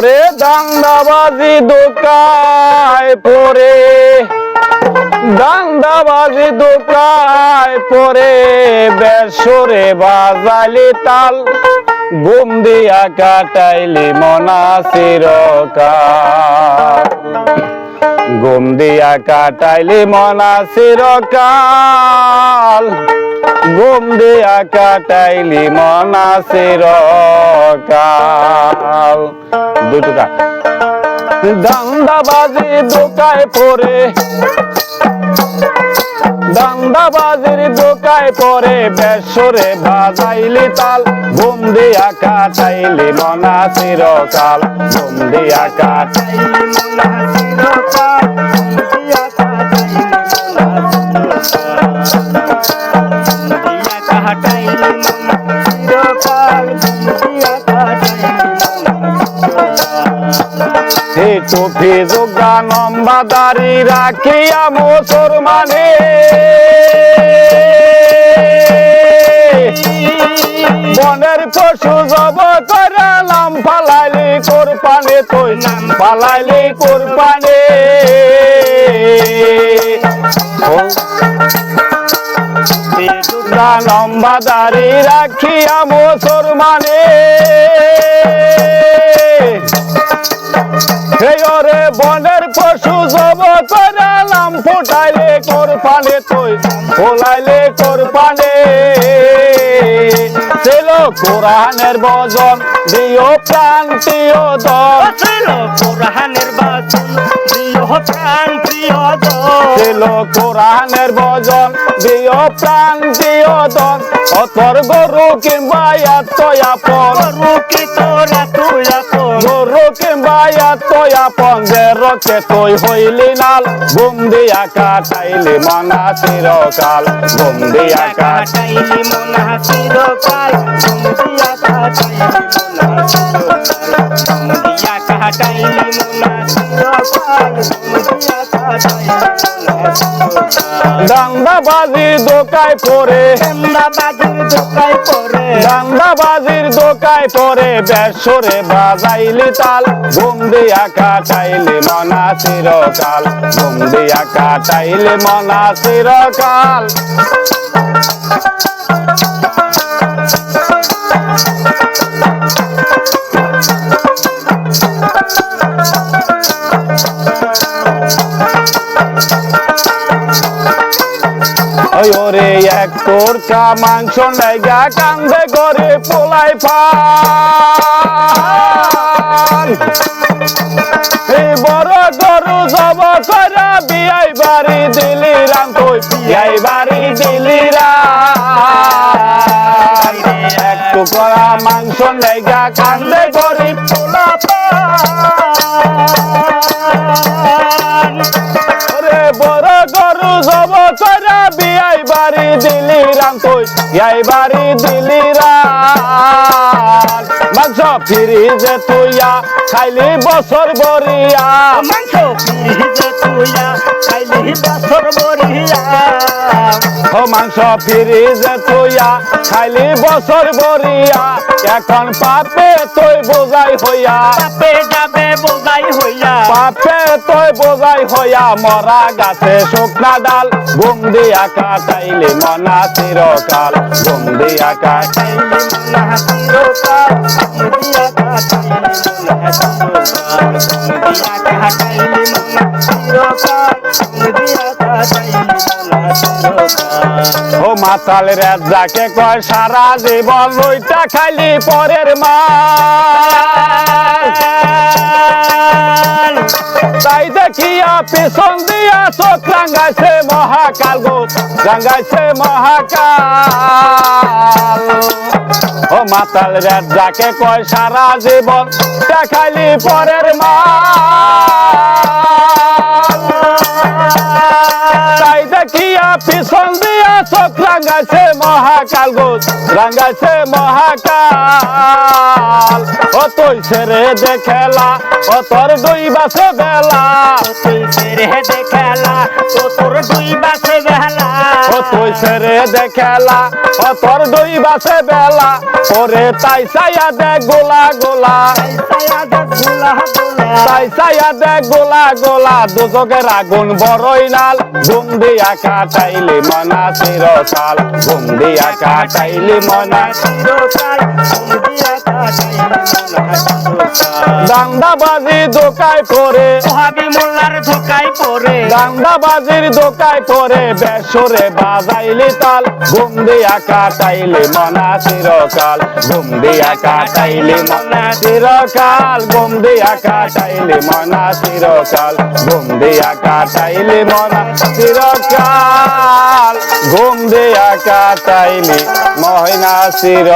ওরে দাঙ্গাবাজি দোকায় পরে, দাঙ্গাবাজি দোকায় পরে বেসরে বাজালি তাল গুম দিয়া কাটাইলি মনা চিরকাল ঘুম দিয়া কাটাইলি মনা চিরকাল গুম দিয়া কাটাইলি মনা চিরকাল দুটুকা দান্দাবাজি দোকায় পরে দান্দাবাজির দোকায় পরে বেসরে বাজাইলি তাল। ঘুম দিয়া কাটাইলি মনা চিরকাল। ঘুম দিয়া কাটাইলি মনা চিরকাল। টুপি যোগা লম্বা দাড়ি রাখিয়া মোসর মানে বনের পশু জব করালাম, পালাইলি কোরপানে তুই নাম পালাইলি কোরপানে লম্বা দাড়ি রাখিয়া মোসর মানে। রে বনের পশু জব করালাম ফুটাইলে কোর পানে তুই ফোলাইলে কোর পানে ছিল কোরআনের বজন দিও প্রান্তীয় দল। ছিল কোরআনের বাচন, দিও প্রাণ ছিল কোরআনের বজন দিও প্রান্তীয় দল অতর গরু কিংবা এত আপন। তোরা গরু কিংবা এত আপন যে রকে তুই হইলি নাল। ঘুম দিয়া কাটাইলি মনা চিরকাল। ঘুম দিয়া কাট কাটাইলি মনা চিরকাল। দিয়া কাটাইলি মনা চিরকাল। দিয়া কাটাইলি মনা চিরকাল। বাজি দোকায় পরে চন্দা দোকায় পরে ডাঙ্গা বাজির দোকায় পরে বেসরে বাজাইলি তাল ঘুম দিয়া কাটাইলি মনা চিরকাল। ঘুম দিয়া কাটাইলি মনা চিরকাল। ওই ওরে এক তোরকা মাংস নাইগা কান্দে করে পোলাই পান এই বড় গরু জব করা বিয়াই বাড়ি দিলি রাম তুই বিয়াই বাড়ি দিলি এক টুকরা মাংস নাইগা কান্দে গরিব পোলা। পান ওরে বড় গরু জব করা বিয়াই বাড়ি দিলি রাম তুই বিয়াই বাড়ি দিলি রাম। মাংস ফিরিজে তুইয়া খাইলি বছর বরিয়া মাংস ফিরিজে তুইয়া খাইলি বছর বরিয়া ও মাংস ফিরিজে তুইয়া খাইলি বছর বরিয়া এখন পাপে তুই বোঝাই হইয়া। পাপে যাবে বোঝাই হইয়া। পাপে তুই বোঝাই হইয়া মরা গাছে শুকনা ডাল ঘুম দিয়া কাটাইলি মনা চিরকাল। ঘুম দিয়া কাটাই ও মাতাল রাজাকে কয়, সারা জীবন লইটা খাইলি পরের মা তাই দেখিয়া পিছন দিয়া চোখ রাঙ্গাইছে মহাকাল গো রাঙ্গাইছে মহাকাল। ও মাতাল রাজাকে কয়, সারা জীবন দেখাইলি পরের মা তাই দেখিয়া পিছন দিয়া চোখ রাঙাছে মহাকাল গো রাঙাছে মহাকাল। ও তুই ছেড়ে দেখেলা ও তোর দুই বাসে বেলা। তুই ছেড়ে দেখেলা ও তোর দুই বাসে তুই ছেড়ে দেখেলা তোর দুই বাসে বেলা। ওরে তাই সাইয়া দে গোলা গোলা। তাই সাইয়া দে গোলা গোলা। দুজকের আগুন বড়ই নাল। ঘুম দিয়া কাটাইলি মনা চিরকাল ঘুম দিয়া কাটাইলি মনা চিরকাল দিয়া কাটাই মনা দান্দাবাজি দোকায় পরে ভাবি মোল্লার ধোকায় পড়ে। দান্দাবাজির দোকায় পরে বেসরে বাজাইলি তাল ঘুম দিয়া কাটাইলি মনা চিরকাল। ঘুম দিয়া কাটাইলি মনা চিরকাল ঘুম দিয়া কাটাইলি মনা চিরকাল। ঘুম দিয়া কাটাইলি মনা চিরকাল। ঘুম দিয়া কাটাইলি মহিনা চির